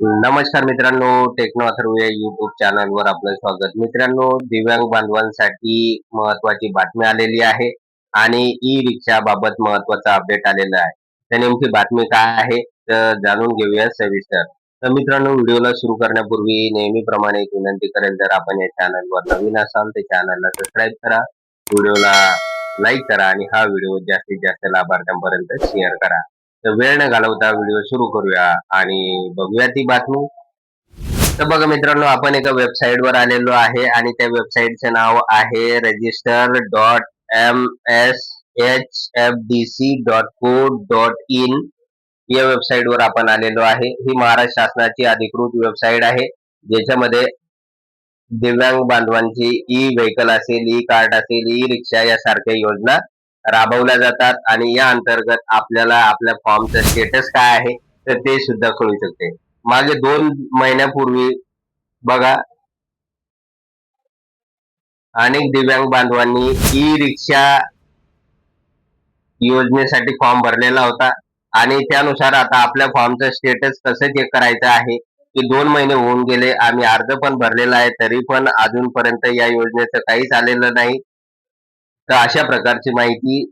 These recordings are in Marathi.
नमस्कार मित्रांनो टेक्नो अथर्व या युट्यूब चॅनलवर आपलं स्वागत. मित्रांनो दिव्यांग बांधवांसाठी महत्वाची बातमी आलेली आहे आणि ई रिक्षा बाबत महत्त्वाचा अपडेट आलेला आहे. तर नेमकी बातमी काय आहे तर जाणून घेऊया सविस्तर. तर मित्रांनो व्हिडिओला सुरू करण्यापूर्वी नेहमीप्रमाणे एक विनंती करेल जर आपण या चॅनलवर नवीन असाल तर चॅनलला सबस्क्राईब करा व्हिडिओला लाईक करा आणि हा व्हिडिओ जास्तीत जास्त लाभार्थ्यांपर्यंत शेअर करा. तर वेळ न घालवता व्हिडिओ सुरू करूया आणि बघूया ती बातमी. तर बघा मित्रांनो आपण एका वेबसाईट वर आलेलो आहे आणि त्या वेबसाईटचं नाव आहे register dot M S H F D C dot co dot in या वेबसाईट वर आपण आलेलो आहे. ही महाराष्ट्र शासनाची अधिकृत वेबसाईट आहे ज्याच्यामध्ये दिव्यांग बांधवांची ई व्हेकल असेल ई कार्ड असेल ई रिक्षा यासारख्या योजना राबवल्या जातात आणि या अंतर्गत आपल्याला आपल्या फॉर्मचं स्टेटस काय आहे तर ते सुद्धा कळू शकते. मागे दोन महिन्यापूर्वी बघा अनेक दिव्यांग बांधवांनी ई रिक्षा योजनेसाठी फॉर्म भरलेला होता आणि त्यानुसार आता आपल्या फॉर्मचं स्टेटस कसं चेक करायचं आहे की दोन महिने होऊन गेले आम्ही अर्ज पण भरलेला आहे तरी पण अजूनपर्यंत या योजनेचं काहीच आलेलं नाही. तर अशा प्रकारची माहिती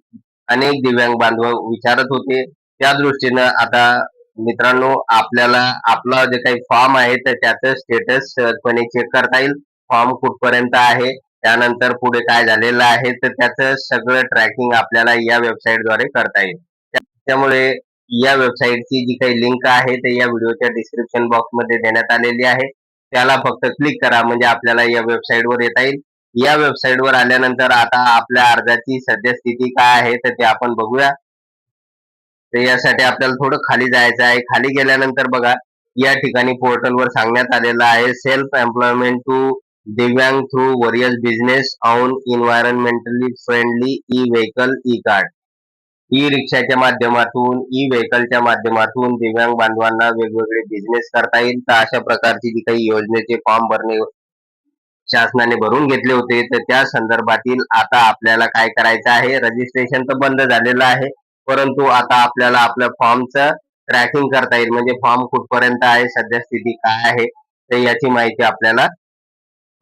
अनेक दिव्यांग बांधव विचारत होते. त्या दृष्टीनं आता मित्रांनो आपल्याला आपला जे काही फॉर्म आहे तर त्याचं स्टेटस सहजपणे चेक करता येईल. फॉर्म कुठपर्यंत आहे त्यानंतर पुढे काय झालेलं आहे तर त्याचं सगळं ट्रॅकिंग आपल्याला या वेबसाईटद्वारे करता येईल. त्यामुळे या वेबसाईटची जी काही लिंक आहे ते या व्हिडिओच्या डिस्क्रिप्शन बॉक्समध्ये देण्यात आलेली आहे. त्याला फक्त क्लिक करा म्हणजे आपल्याला या वेबसाईटवर येता येईल. या वेबसाईटवर आल्यानंतर आता आपल्या अर्जाची सद्यस्थिती काय आहे तर ते आपण बघूया. तर यासाठी आपल्याला थोडं खाली जायचं आहे. खाली गेल्यानंतर बघा या ठिकाणी पोर्टलवर सांगण्यात आलेलं आहे self employment to divyang through various business on environmentally friendly e vehicle e card e रिक्षाच्या माध्यमातून ई व्हेकलच्या माध्यमातून दिव्यांग बांधवांना वेगवेगळे बिझनेस करता येईल. तर अशा प्रकारची जी काही योजनेचे फॉर्म भरणे शासनाने भरून घेतले होते. तर त्या संदर्भातील आता आपल्याला काय करायचं आहे? रजिस्ट्रेशन तर बंद झालेलं आहे. परंतु आता आपल्याला आपल्या फॉर्मचं ट्रॅकिंग करता येईल. म्हणजे फॉर्म कुठपर्यंत आहे? सद्यस्थिती काय आहे? तर याची माहिती आपल्याला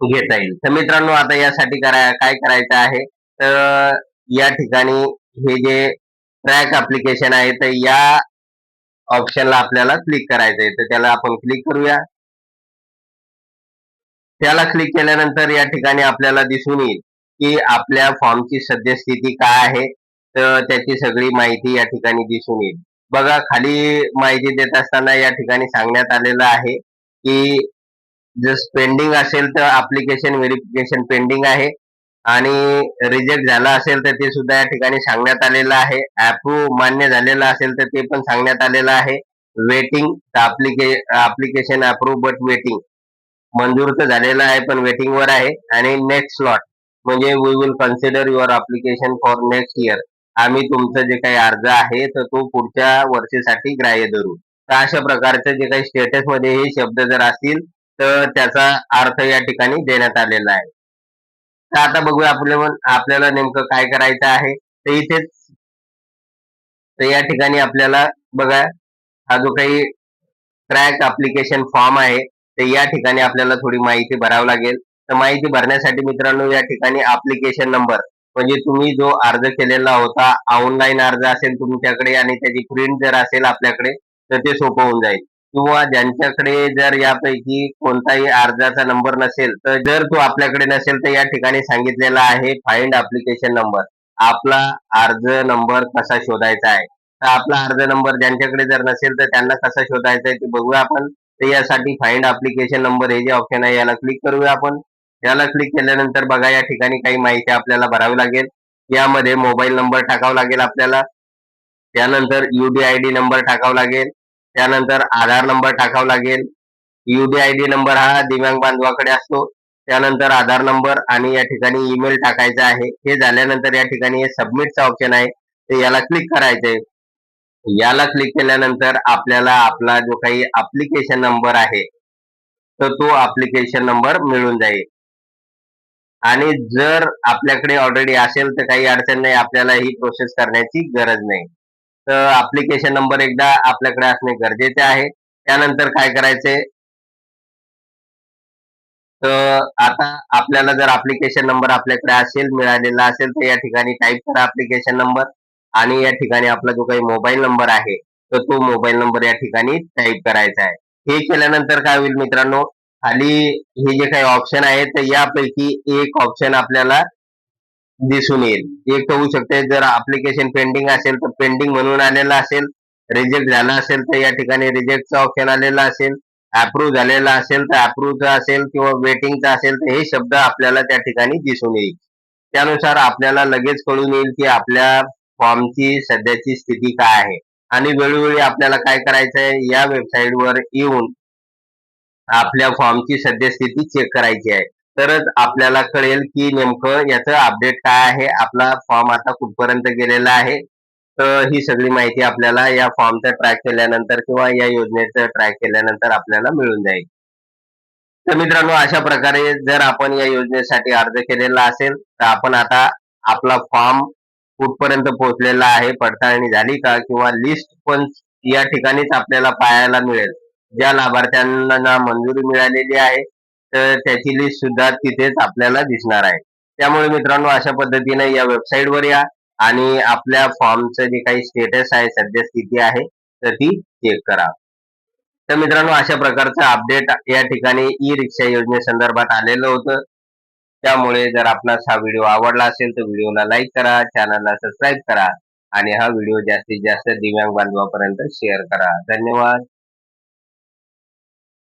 घेता येईल. तर मित्रांनो आता यासाठी करा काय करायचं आहे? तर या ठिकाणी हे जे ट्रॅक अप्लिकेशन आहे तर या ऑप्शनला आपल्याला क्लिक करायचं आहे तर त्याला आपण क्लिक करूया. त्याला क्लिक केल्यानंतर या ठिकाणी आपल्याला दिसून येईल की आपल्या फॉर्मची सद्यस्थिती काय आहे. तर त्याची सगळी माहिती या ठिकाणी दिसून येईल. बघा खाली माहिती देत असताना या ठिकाणी सांगण्यात आलेलं आहे की जर पेंडिंग असेल तर अप्लिकेशन व्हेरिफिकेशन पेंडिंग आहे आणि रिजेक्ट झाला असेल तर ते सुद्धा या ठिकाणी सांगण्यात आलेलं आहे. अप्रूव्ह मान्य झालेलं असेल तर ते पण सांगण्यात आलेलं आहे. Waiting application approve but waiting मंजूर तर झालेला आहे पण वेटिंग वर आहे. आणि नेक्स्ट स्लॉट म्हणजे we will consider your application for next year आम्ही तुमचं जे काही अर्ज आहे तर तो पुढच्या वर्षीसाठी ग्राह्य धरू. तर अशा प्रकारचे जे काही स्टेटसमध्ये हे शब्द जर असतील तर त्याचा अर्थ या ठिकाणी देण्यात आलेला आहे. तर आता बघूया आपल्या आपल्याला नेमकं काय करायचं आहे. तर इथेच तर या ठिकाणी आपल्याला बघा हा जो काही ट्रॅक अप्लिकेशन फॉर्म आहे तर या ठिकाणी आपल्याला थोडी माहिती भरावी लागेल. तर माहिती भरण्यासाठी मित्रांनो या ठिकाणी अप्लिकेशन नंबर म्हणजे तुम्ही जो अर्ज केलेला होता ऑनलाईन अर्ज असेल तुमच्याकडे आणि त्याची प्रिंट जर असेल आपल्याकडे तर ते सोपं होऊन जाईल. किंवा ज्यांच्याकडे जर यापैकी कोणताही अर्जाचा नंबर नसेल तर जर तो आपल्याकडे नसेल तर या ठिकाणी सांगितलेला आहे फाइंड अप्लिकेशन नंबर आपला अर्ज नंबर कसा शोधायचा आहे? तर आपला अर्ज नंबर ज्यांच्याकडे जर नसेल तर त्यांना कसा शोधायचा आहे ते बघूया आपण. तर यासाठी फाइंड अप्लिकेशन नंबर हे जे ऑप्शन आहे याला क्लिक करूया आपण. याला क्लिक केल्यानंतर बघा या ठिकाणी काही माहिती आपल्याला भरावी लागेल. यामध्ये मोबाईल नंबर टाकावा लागेल आपल्याला. त्यानंतर यूडीआयडी नंबर टाकावा लागेल. त्यानंतर आधार नंबर टाकावा लागेल. यूडीआयडी नंबर हा दिव्यांग बांधवाकडे असतो. त्यानंतर आधार नंबर आणि या ठिकाणी ईमेल टाकायचा आहे. हे झाल्यानंतर या ठिकाणी हे सबमिटचा ऑप्शन आहे. ते याला क्लिक करायचंय. याला क्लिक केल्यानंतर आपल्याला आपला जो काही अप्लिकेशन नंबर आहे तर तो अप्लिकेशन नंबर मिळून जाईल. आणि जर आपल्याकडे ऑलरेडी असेल तर काही अडचण नाही आपल्याला ही प्रोसेस करण्याची गरज नाही. तर अप्लिकेशन नंबर एकदा आपल्याकडे असणे गरजेचे आहे. त्यानंतर काय करायचे तर आता आपल्याला जर अप्लिकेशन नंबर आपल्याकडे असेल मिळालेला असेल तर या ठिकाणी टाईप करा अप्लिकेशन नंबर आणि या ठिकाणी आपला जो काही मोबाईल नंबर आहे तर तो मोबाईल नंबर या ठिकाणी टाईप करायचा आहे. हे केल्यानंतर काय होईल मित्रांनो खाली हे जे काही ऑप्शन आहे तर यापैकी एक ऑप्शन आपल्याला दिसून येईल. एक होऊ शकते जर अप्लिकेशन पेंडिंग असेल तर पेंडिंग म्हणून आलेलं असेल रिजेक्ट झाला असेल तर या ठिकाणी रिजेक्टचा ऑप्शन आलेला असेल अप्रूव्ह झालेला असेल तर अप्रूव्हचा असेल किंवा वेटिंगचा असेल तर हे शब्द आपल्याला त्या ठिकाणी दिसून येईल. त्यानुसार आपल्याला लगेच कळून येईल की आपल्या फॉर्मची सध्याची स्थिती काय आहे? आणि वेळोवेळी आपल्याला काय करायचं आहे या वेबसाईटवर येऊन आपल्या फॉर्मची सद्यस्थिती चेक करायची आहे. तरच आपल्याला कळेल की नेमकं याचं अपडेट काय आहे? आपला फॉर्म आता कुठपर्यंत गेलेला आहे? तर ही सगळी माहिती आपल्याला या फॉर्मचं ट्रॅक केल्यानंतर किंवा या योजनेचं ट्रॅक केल्यानंतर आपल्याला मिळून जाईल. तर मित्रांनो अशा प्रकारे जर आपण या योजनेसाठी अर्ज केलेला असेल तर आपण आता आपला फॉर्म कुठपर्यंत पोहोचलेला आहे पडताळणी झाली का किंवा लिस्ट पण या ठिकाणीच आपल्याला पाहायला मिळेल. ज्या लाभार्थ्यांना मंजुरी मिळालेली आहे तर त्याची लिस्ट सुद्धा तिथेच आपल्याला दिसणार आहे. त्यामुळे मित्रांनो अशा पद्धतीने या वेबसाईटवर या आणि आपल्या फॉर्मचं जे काही स्टेटस आहे सद्यस्थिती आहे तर ती चेक करा. तर मित्रांनो अशा प्रकारचं अपडेट या ठिकाणी ई रिक्षा योजनेसंदर्भात आलेलं होतं. त्यामुळे जर आपणास हा व्हिडिओ आवडला असेल तर व्हिडिओला लाईक करा चॅनलला सबस्क्राईब करा आणि हा व्हिडिओ जास्तीत जास्त दिव्यांग बांधवापर्यंत शेअर करा. धन्यवाद.